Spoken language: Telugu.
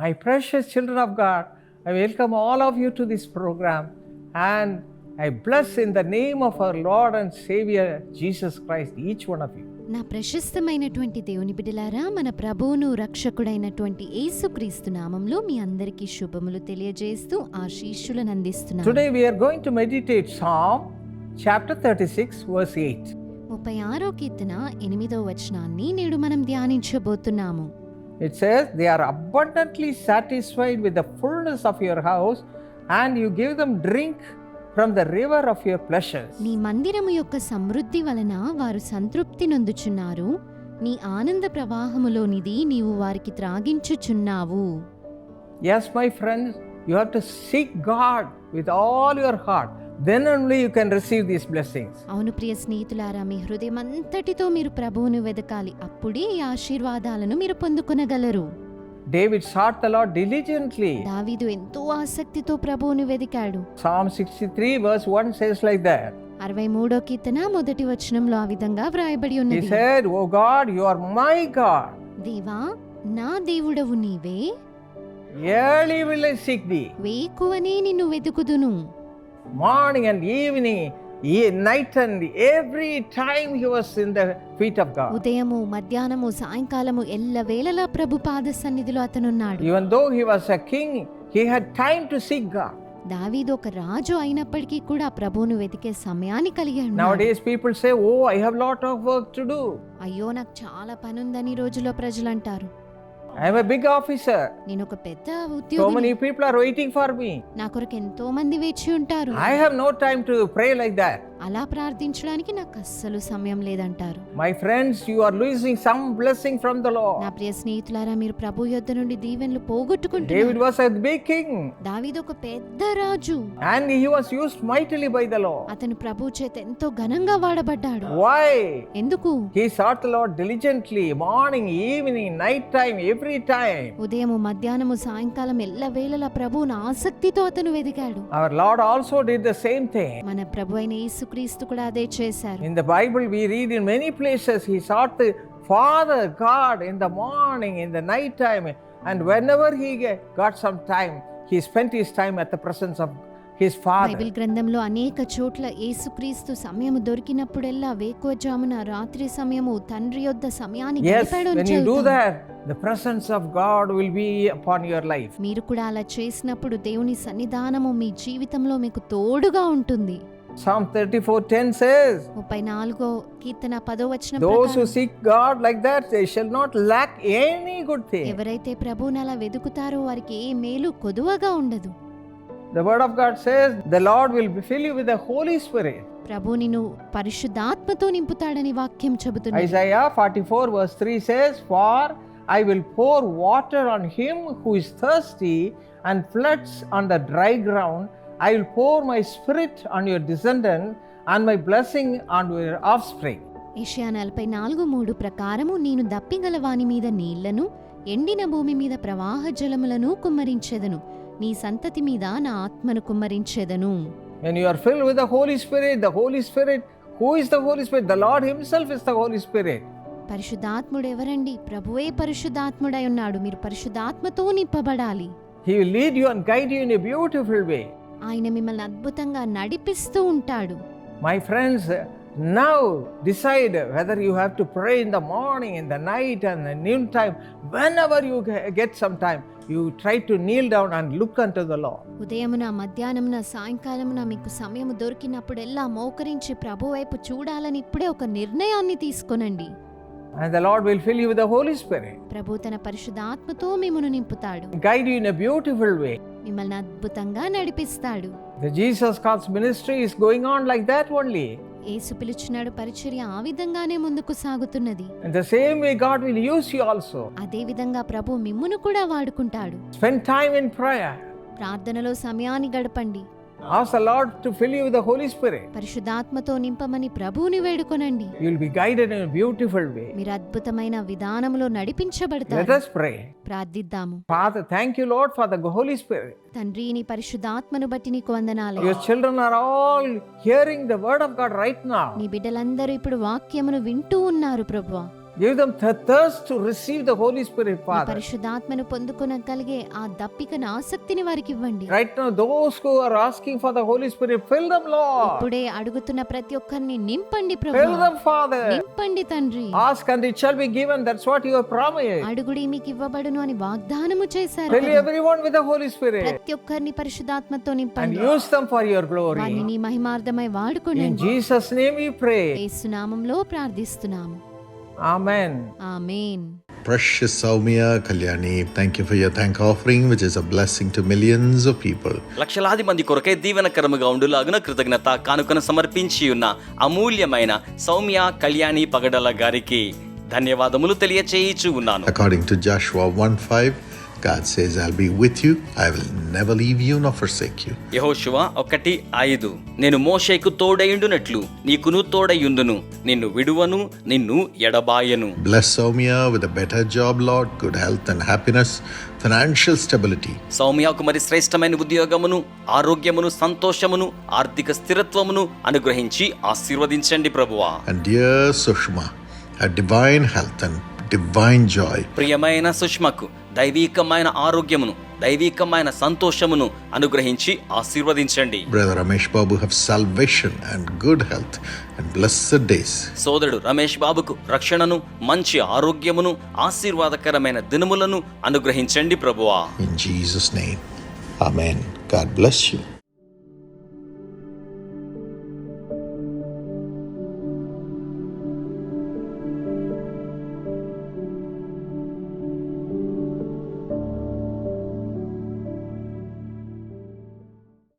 My precious children of God I welcome all of you to this program and I bless in the name of our Lord and saviour Jesus Christ each one of you నా ప్రశస్తమైనటువంటి దేవుని బిడ్డలారా మన ప్రభువును రక్షకుడైనటువంటి యేసుక్రీస్తు నామంలో మీ అందరికీ శుభములు తెలియజేస్తూ ఆశీస్సులను అందిస్తున్నాను. Today we are going to meditate psalm chapter 36 verse 8 ముప్పై ఆరో కీర్తన ఎనిమిదో వచనాన్ని నేడు మనం ధ్యానించబోతున్నాము. It says, They are abundantly satisfied with the fullness of your house, and you give them drink from the river of your pleasures. నీ మందిరము యొక్క సమృద్ధి వలన వారు సంతృప్తి నొందుచున్నారు నీ ఆనంద ప్రవాహములోనిది నీవు వారికి త్రాగించుచున్నావు Yes, my friends, you have to seek God with all your heart. Then only you can receive these blessings. అవును ప్రియ స్నేహితులారా మీ హృదయం అంతటితో మీరు ప్రభువును వెదకాలి అప్పుడే ఈ ఆశీర్వాదాలను మీరు పొందుకొనగలరు David sought the Lord diligently. దావీదు ఎంతో ఆసక్తితో ప్రభువును వెదికాడు Psalm 63, verse 1 says like that. అరవై మూడో కీర్తన మొదటి వచనంలో ఆ విధంగా వ్రాయబడి He ఉన్నది said, Oh God, you are my God. దేవా నా దేవుడవు నీవే Early will I seek thee. వేకువనే నిన్ను వెతుకుదును మార్నింగ్ అండ్ ఈవినింగ్ ఈ night and every time he was in the feet of God ఉదయము మధ్యాహ్నము సాయంకాలము ఎల్ల వేళల ప్రభు పాద సన్నిధిలో అతను ఉన్నాడు even though he was a king he had time to seek God దావీదు ఒక రాజు అయినప్పటికీ కూడా ప్రభువును వెతికే సమయాన్ని కలిగి ఉన్నాడు. Nowadays people say oh I have lot of work to do అయ్యో నాకు చాలా పని ఉందని రోజులో ప్రజలు అంటారు I am a big officer. నేను ఒక పెద్ద So ఉద్యోగి many people are waiting for me. నా కొరకు ఎంతో మంది వేచి ఉంటారు I have no time to pray like that. అలా ప్రార్థించడానికి నాకు అస్సలు సమయం లేదంటారు. My friends you are losing some blessing from the Lord నా ప్రియ స్నేహితులారా మీరు ప్రభు యొద్ద నుండి దీవెనలు పోగొట్టుకుంటున్నారు. David was a big king దావీద్ ఒక పెద్ద రాజు. And he was used mightily by the Lord అతను ప్రభు చేత ఎంతో ఘనంగా వాడబడ్డాడు. వై ఎందుకు? He sought the Lord diligently morning evening night time every time ఉదయం మధ్యాహ్నము సాయంకాలం ఎల్ల వేళల ప్రభువును ఆసక్తితో అతను వెదికాడు. Our Lord also did the same thing మన ప్రభువైన యేసు యేసుక్రీస్తు కూడా అదే చేశారు. In the Bible we read in many places he sought the Father God in the morning in the night time and whenever he got some time he spent his time at the presence of his Father Bible గ్రంథంలో అనేక చోట్ల యేసుక్రీస్తు సమయం దొరికినప్పుడల్లా వేకువ జామున రాత్రి సమయము తండ్రి యొద్ద సమయాన్ని గడిపాడు అని చెబుతారు the presence of God will be upon your life మీరు కూడా అలా చేసినప్పుడు దేవుని సన్నిధానము మీ జీవితంలో మీకు తోడుగా ఉంటుంది. Psalm 34:10 says, ముప్పై నాలుగో కీర్తన పదో వచ్చిన Those who seek God like that, they shall not lack any good thing. ఎవరైతే ప్రభువుని అలా వెతుకుతారో వారికి ఏ మేలు కొదువగా ఉండదు The word of God says, The Lord will fill you with the Holy Spirit. ప్రభు నిన్ను పరిశుద్ధాత్మతో నింపుతాడని వాక్యం చెబుతుంది Isaiah 44 verse 3 says, For I will pour water on him who is thirsty and floods on the dry ground. I will pour my spirit and your descendant and my blessing and your offspring Isaiah నలభై నాలుగు మూడు ప్రకారము నేను దప్పిగల వాని మీద నీళ్ళను ఎండిన భూమి మీద ప్రవాహ జలములను కుమ్మరించెదను. నీ సంతతి మీద నా ఆత్మను కుమ్మరించెదను. When you are filled with the holy spirit the holy spirit who is the holy spirit? The lord himself is the holy పరిశుద్ధాత్ముడు ఎవరండి? ప్రభువే పరిశుద్ధాత్ముడై ఉన్నాడు. మీరు పరిశుద్ధాత్మతో నింపబడాలి. He will lead you and guide you ఆయన మిమ్మల్ని అద్భుతంగా నడిపిస్తూ ఉంటాడు my friends now decide whether you have to pray in the morning in the night and noon time whenever you get some time you try to kneel down and look unto the Lord ఉదయమున మధ్యాహ్నమున సాయంకాలమున మీకు సమయం దొరికినప్పుడు ఎలా మోకరించి ప్రభు వైపు చూడాలని ఇప్పుడే ఒక నిర్ణయాన్ని తీసుకోనండి And the Lord will fill you with the Holy Spirit. Prabhu tana parishuddha atmato mimunu nimputadu. Guide you in a beautiful way. మిమ్మల్ని అద్భుతంగా నడిపిస్తాడు The Jesus God's ministry is going on like that only. యేసు పిలుచున్నాడు పరిచర్య ఆ విధంగానే ముందుకు సాగుతున్నది In the same way, God will use you also. అదే విధంగా ప్రభు మిమ్మును కూడా వాడుకుంటాడు Spend time in prayer. ప్రార్థనలో సమయాన్ని గడపండి Ask the Lord to fill you with the Holy Spirit. పరిశుద్ధాత్మతో నింపమని ప్రభువుని వేడుకొనండి will be guided in a beautiful way. మీరు అద్భుతమైన Let నడిపించబడతారు us pray. ప్రార్థిద్దాము Father, thank you, Lord, for the Holy Spirit. తండ్రి నీ పరిశుద్ధాత్మను బట్టి నీకు వందనాలు Your children are all hearing the word of God right now. నీ బిడ్డలందరూ ఇప్పుడు వాక్యమును వింటూ ఉన్నారు ప్రభువా Give them the thirst to receive the Holy Spirit, ఈ Father. పరిశుద్ధాత్మను పొందుకొనగలిగే ఆ దప్పికను ఆసక్తిని వారికి ఇవ్వండి Right now, those who are asking for the Holy Spirit, fill them, Lord. ఇప్పుడే అడుగుతున్న ప్రతి ఒక్కరిని నింపండి Fill ప్రభు them, Father. నింపండి తండ్రి Ask and it shall be given. That's what you have promised. అడుగుడి మీకు ఇవ్వబడును అని వాగ్దానము చేశారు Fill కదా. everyone with the Holy Spirit ప్రతి ఒక్కరిని పరిశుద్ధాత్మతో and నింపండి use them for your వారిని glory. నీ మహిమార్థమై In వాడుకోండి Jesus' name we pray. యేసునామంలో ప్రార్థిస్తున్నాము Amen. Amen Precious Saumya Kalyani, thank you for your thank offering, which is a blessing to millions of people. లక్షలాది మంది కొరకే దీవెనకరముగా ఉండులాగున కృతజ్ఞత కానుకను సమర్పించి ఉన్న అమూల్యమైన సౌమ్య కళ్యాణి పగడల గారికి ధన్యవాదములు తెలియచేయిచు ఉన్నాను According to Joshua 1 5, God says, I'll be with you, I will never leave you nor forsake you. యహోశువ ఒకటి ఐదు నేను మోషేకు తోడయుండునట్లు నీకును తోడయుండును నిన్ను విడువను నిన్ను ఎడబాయను Bless Saumya with a better job, Lord, good health and happiness, financial stability. సౌమ్యకు మరి శ్రేష్టమైన ఉద్యోగమును ఆరోగ్యమును సంతోషమును ఆర్థిక స్థిరత్వమును అనుగ్రహించి ఆశీర్వదించండి ప్రభువా And dear Sushma, a divine health and divine joy. ప్రియమైన సుష్మకు దైవీకమైన ఆరోగ్యమును దైవీకమైన సంతోషమును అనుగ్రహించి ఆశీర్వదించండి. Brother Ramesh Babu have salvation and good health and days సోదరుడు రమేష్ బాబుకు రక్షణను మంచి ఆరోగ్యమును ఆశీర్వాదకరమైన దినములను అనుగ్రహించండి ప్రభువా. In Jesus name amen God bless